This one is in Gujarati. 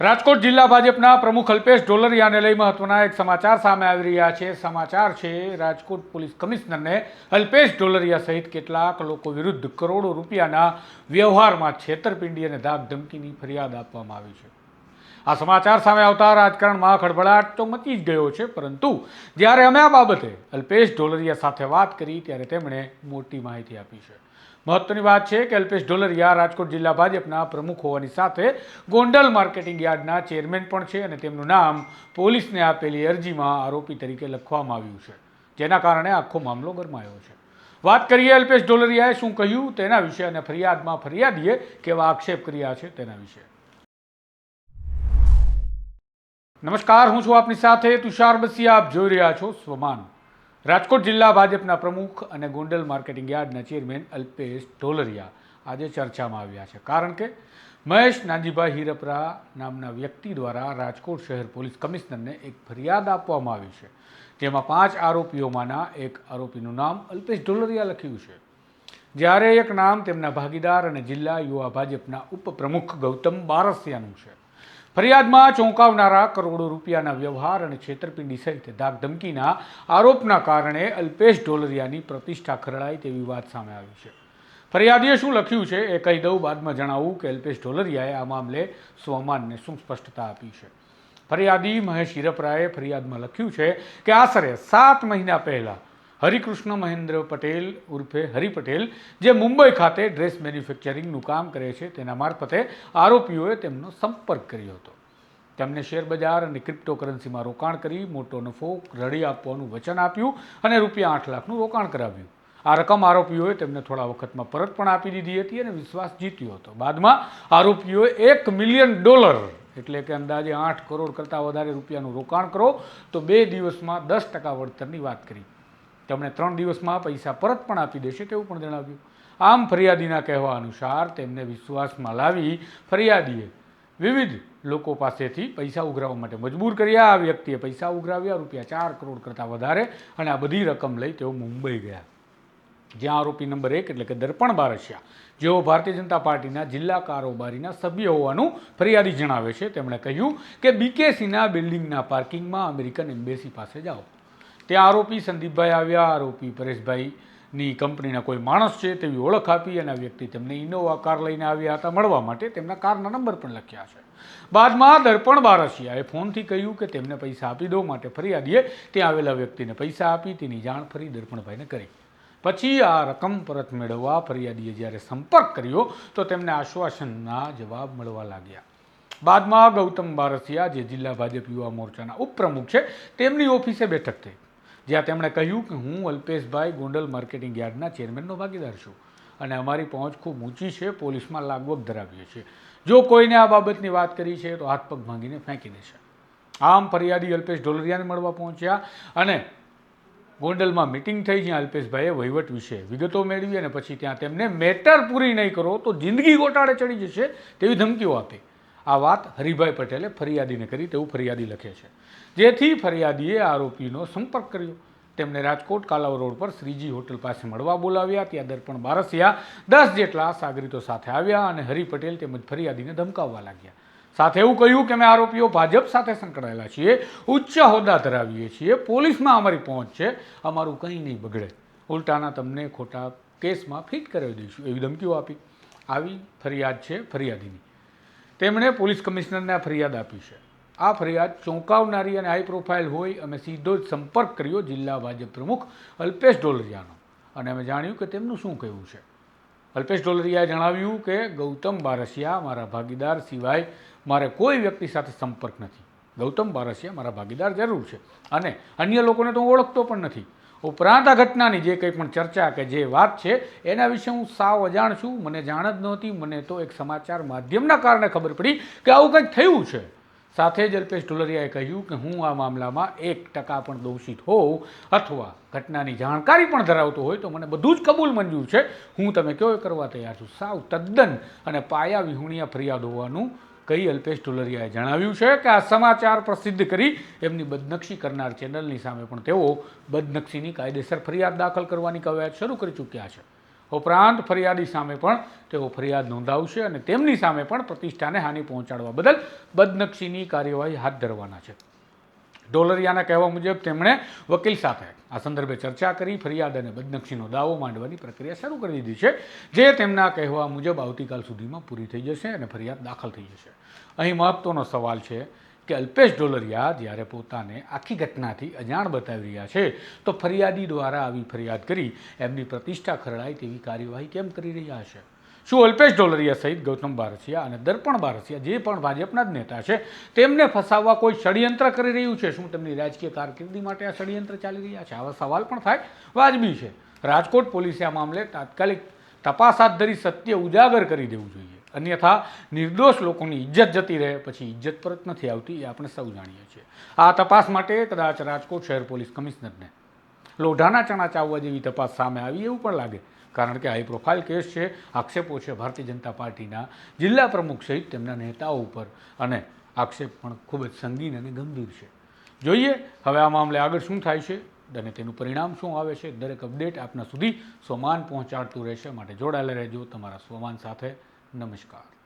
રાજકોટ જિલ્લા ભાજપના પ્રમુખ અલ્પેશ ઢોલરિયાને લઈ મહત્વના એક સમાચાર સામે આવી રહ્યા છે. સમાચાર છે, રાજકોટ પોલીસ કમિશનરને અલ્પેશ ઢોલરિયા સહિત કેટલાક લોકો વિરુદ્ધ કરોડો રૂપિયાના વ્યવહારમાં છેતરપિંડી અને ધાક ધમકીની ફરિયાદ આપવામાં આવી છે. આ સમાચાર સામે આવતા રાજકારણમાં ખળભળાટ તો મચી જ ગયો છે, પરંતુ જ્યારે અમે આ બાબતે અલ્પેશ ઢોલરિયા સાથે વાત કરી ત્યારે તેમણે મોટી માહિતી આપી છે. મહત્વની વાત છે કે અલ્પેશ ઢોલરિયા રાજકોટ જિલ્લા ભાજપના પ્રમુખ હોવાની સાથે ગોંડલ માર્કેટિંગ યાર્ડના ચેરમેન પણ છે અને તેમનું નામ પોલીસને આપેલી અરજીમાં આરોપી તરીકે લખવામાં આવ્યું છે, જેના કારણે આખો મામલો ગરમાયો છે. વાત કરીએ અલ્પેશ ઢોલરિયાએ શું કહ્યું તેના વિશે અને ફરિયાદમાં ફરિયાદીએ કેવા આક્ષેપ કર્યા છે તેના વિશે. નમસ્કાર, હું છું આપની સાથે તુષાર બસિયા. આપ જોઈ રહ્યા છો સ્વમાન. રાજકોટ જિલ્લા ભાજપના પ્રમુખ અને ગોંડલ માર્કેટિંગ યાર્ડના ચેરમેન અલ્પેશ ઢોલરિયા આજે ચર્ચામાં આવ્યા છે. કારણ કે મહેશ નાનજીભાઈ હિરપરા નામના વ્યક્તિ દ્વારા રાજકોટ શહેર પોલીસ કમિશનરને એક ફરિયાદ આપવામાં આવી છે. જેમાં પાંચ આરોપીઓમાંના એક આરોપીનું નામ અલ્પેશ ઢોલરિયા લખ્યું છે. જ્યારે એક નામ તેમના ભાગીદાર અને જિલ્લા યુવા ભાજપના ઉપપ્રમુખ ગૌતમ બારસિયાનું છે. ફરિયાદમાં ચોંકાવનારા કરોડો રૂપિયાના વ્યવહાર અને છેતરપિંડી સહિત ધાકધમકીના આરોપના કારણે અલ્પેશ ઢોલરિયાની પ્રતિષ્ઠા ખરડાય તેવી વાત સામે આવી છે. ફરિયાદીએ શું લખ્યું છે એ કહી દઉં, બાદમાં જણાવું કે અલ્પેશ ઢોલરિયાએ આ મામલે સ્વમાનને શું સ્પષ્ટતા આપી છે. ફરિયાદી મહેશ હિરપરાએ ફરિયાદમાં લખ્યું છે કે આશરે સાત મહિના પહેલાં હરિકૃષ્ણ મહેન્દ્ર પટેલ ઉર્ફે હરિ પટેલ, જે મુંબઈ ખાતે ડ્રેસ મેન્યુફેક્ચરિંગનું કામ કરે છે, તેના મારફતે આરોપીઓએ તેમનો સંપર્ક કર્યો હતો. તેમને શેરબજાર અને ક્રિપ્ટોકરન્સીમાં રોકાણ કરી, મોટો નફો રડી આપવાનું વચન આપ્યું અને રૂપિયા આઠ લાખનું રોકાણ કરાવ્યું. આ રકમ આરોપીઓએ તેમને થોડા વખતમાં પરત પણ આપી દીધી હતી અને વિશ્વાસ જીત્યો હતો. બાદમાં આરોપીઓએ એક મિલિયન ડોલર, એટલે કે અંદાજે આઠ કરોડ કરતાં વધારે રૂપિયાનું રોકાણ કરો, તો બે દિવસમાં દસ ટકા વળતરની વાત કરી. તેમણે ત્રણ દિવસમાં પૈસા પરત પણ આપી દેશે તેવું પણ જણાવ્યું. આમ ફરિયાદીના કહેવા અનુસાર તેમને વિશ્વાસમાં લાવી ફરિયાદીએ વિવિધ લોકો પાસેથી પૈસા ઉઘરાવવા માટે મજબૂર કર્યા. આ વ્યક્તિએ પૈસા ઉઘરાવ્યા, રૂપિયા ચાર કરોડ કરતાં વધારે અને આ બધી રકમ લઈ તેઓ મુંબઈ ગયા. જ્યાં આરોપી નંબર એક એટલે કે દર્પણ બારસિયા, જેઓ ભારતીય જનતા પાર્ટીના જિલ્લા કારોબારીના સભ્ય હોવાનું ફરિયાદી જણાવે છે. તેમણે કહ્યું કે બીકેસીના બિલ્ડિંગના પાર્કિંગમાં અમેરિકન એમ્બેસી પાસે જાઓ. ત્યાં આરોપી સંદીપભાઈ આવ્યા, આરોપી પરેશભાઈની કંપનીના કોઈ માણસ છે તેવી ઓળખ આપી અને આ વ્યક્તિ તેમને ઇનોવા કાર લઈને આવ્યા હતા. મળવા માટે તેમના કારના નંબર પણ લખ્યા છે. બાદમાં દર્પણ બારસિયાએ ફોનથી કહ્યું કે તેમને પૈસા આપી દો, માટે ફરિયાદીએ ત્યાં આવેલા વ્યક્તિને પૈસા આપી, તેની જાણ ફરી દર્પણભાઈને કરી. પછી આ રકમ પરત મેળવવા ફરિયાદીએ જ્યારે સંપર્ક કર્યો, તો તેમને આશ્વાસનના જવાબ મળવા લાગ્યા. બાદમાં ગૌતમ બારસિયા, જે જિલ્લા ભાજપ યુવા મોરચાના ઉપપ્રમુખ છે, તેમની ઓફિસે બેઠક થઈ. જ્યાં તેમણે કહ્યું કે હું અલ્પેશભાઈ ગોંડલ માર્કેટિંગ યાર્ડના ચેરમેનનો ભાગીદાર છું અને અમારી પહોંચ ખૂબ ઊંચી છે, પોલીસમાં લાગવગ ધરાવીએ છીએ. જો કોઈને આ બાબતની વાત કરી છે તો હાથ પગ ભાંગીને ફેંકી દેશે આમ ફરિયાદી અલ્પેશ ઢોલરિયાને મળવા પહોંચ્યા અને ગોંડલમાં મિટિંગ થઈ જ્યાં અલ્પેશભાઈએ વહીવટ વિશે વિગતો મેળવી અને પછી ત્યાં તેમને મેટર પૂરી નહીં કરો તો જિંદગી ગોટાળે ચડી જશે તેવી ધમકીઓ આપી. આ વાત હરિભાઈ પટેલે ફરિયાદીને કરી તેવું ફરિયાદી લખે છે. જેથી ફરિયાદીએ આરોપીનો સંપર્ક કર્યો. તેમને રાજકોટ કાલાવ રોડ પર શ્રીજી હોટલ પાસે મળવા બોલાવ્યા. ત્યાં દર્પણ બારસિયા દસ જેટલા સાગરીતો સાથે આવ્યા અને હરિ પટેલ તેમજ ફરિયાદીને ધમકાવવા લાગ્યા. સાથે એવું કહ્યું કે અમે આરોપીઓ ભાજપ સાથે સંકળાયેલા છીએ. ઉચ્ચ હોદ્દા ધરાવીએ છીએ. પોલીસમાં અમારી પહોંચ છે. અમારું કંઈ નહીં બગડે. ઉલટાના તમને ખોટા કેસમાં ફિટ કરાવી દઈશું એવી ધમકીઓ આપી. આવી ફરિયાદ છે ફરિયાદીની. તેમણે પોલીસ કમિશનરને આ ફરિયાદ આપી છે. આ ફરિયાદ ચોંકાવનારી અને હાઈ પ્રોફાઇલ હોય અમે સીધો જ સંપર્ક કર્યો જિલ્લા ભાજપ પ્રમુખ અલ્પેશ ડોલરિયાનો અને અમે જાણ્યું કે તેમનું શું કહેવું છે. અલ્પેશ ડોલરિયાએ જણાવ્યું કે, ગૌતમ બારસિયા મારા ભાગીદાર સિવાય મારે કોઈ વ્યક્તિ સાથે સંપર્ક નથી. ગૌતમ બારસિયા મારા ભાગીદાર જરૂર છે. અને અન્ય લોકોને તો હું ઓળખતો પણ નથી. ઉપરાંત આ ઘટનાની જે કંઈ પણ ચર્ચા કે જે વાત છે, એના વિશે હું સાવ અજાણ છું. મને જાણ જ નહોતી. મને તો એક સમાચાર માધ્યમના કારણે ખબર પડી કે આવું કંઈક થયું છે. સાથે જ અલ્પેશ ઢોલરિયાએ કહ્યું કે હું આ મામલામાં એક ટકા પણ દોષિત હોઉં અથવા ઘટનાની જાણકારી પણ ધરાવતો હોય તો મને બધું જ કબૂલ મંજૂર છે. હું, તમે કયો કરવા તૈયાર છું? સાવ તદ્દન અને પાયા વિહુણિયા ફરિયાદ હોવાનું કહી અલ્પેશ ઢોલરિયાએ જણાવ્યું છે કે આ સમાચાર પ્રસિદ્ધ કરી એમની બદનક્ષી કરનાર ચેનલની સામે પણ તેઓ બદનક્ષીની કાયદેસર ફરિયાદ દાખલ કરવાની કવાયત શરૂ કરી ચૂક્યા છે. ઉપરાંત ફરિયાદી સામે પણ તેઓ ફરિયાદ નોંધાવશે અને તેમની સામે પણ પ્રતિષ્ઠાને હાનિ પહોંચાડવા બદલ બદનક્ષીની કાર્યવાહી હાથ ધરવાના છે. ડોલરિયાના કહેવા મુજબ તેમણે વકીલ સાથે આ સંદર્ભે ચર્ચા કરી, ફરિયાદ અને બદનક્ષીનો દાવો માંડવાની પ્રક્રિયા શરૂ કરી દીધી છે, જે તેમના કહેવા મુજબ આવતીકાલ સુધીમાં પૂરી થઈ જશે અને ફરિયાદ દાખલ થઈ જશે. અહીં મહત્વનો સવાલ છે કે અલ્પેશ ડોલરિયા જ્યારે પોતાને આખી ઘટનાથી અજાણ બતાવી રહ્યા છે, તો ફરિયાદી દ્વારા આવી ફરિયાદ કરી એમની પ્રતિષ્ઠા ખરડાય તેવી કાર્યવાહી કેમ કરી રહ્યા છે? શું અલ્પેશ ડોલરિયા સહિત ગૌતમ બારસિયા અને દર્પણ બારસિયા જે પણ ભાજપના જ નેતા છે, તેમને ફસાવવા કોઈ ષડયંત્ર કરી રહ્યું છે? શું તેમની રાજકીય કારકિર્દી માટે આ ષડયંત્ર ચાલી રહ્યા છે? આવા સવાલ પણ થાય? વાજબી છે. રાજકોટ પોલીસે આ મામલે તાત્કાલિક તપાસ હાથ ધરી સત્ય ઉજાગર કરી દેવું જોઈએ. અન્યથા નિર્દોષ લોકોની ઇજ્જત જતી રહે, પછી ઇજ્જત પરત નથી આવતી એ આપણે સૌ જાણીએ છીએ. આ તપાસ માટે કદાચ રાજકોટ શહેર પોલીસ કમિશનરને લોઢાના ચણા ચાવવા જેવી તપાસ સામે આવી એવું પણ લાગે. કારણ કે હાઈ પ્રોફાઇલ કેસ છે, આક્ષેપો છે ભારતીય જનતા પાર્ટીના જિલ્લા પ્રમુખ સહિત તેમના નેતાઓ ઉપર. અને આક્ષેપ પણ ખૂબ જ સંગીન અને ગંભીર છે. જોઈએ, હવે આ મામલે આગળ શું થાય છે અને તેનું પરિણામ શું આવે છે, દરેક અપડેટ આપના સુધી સોમાન પહોંચાડતું રહેશે. માટે જોડાયેલા રહેજો તમારા સોમાન સાથે. નમસ્કાર.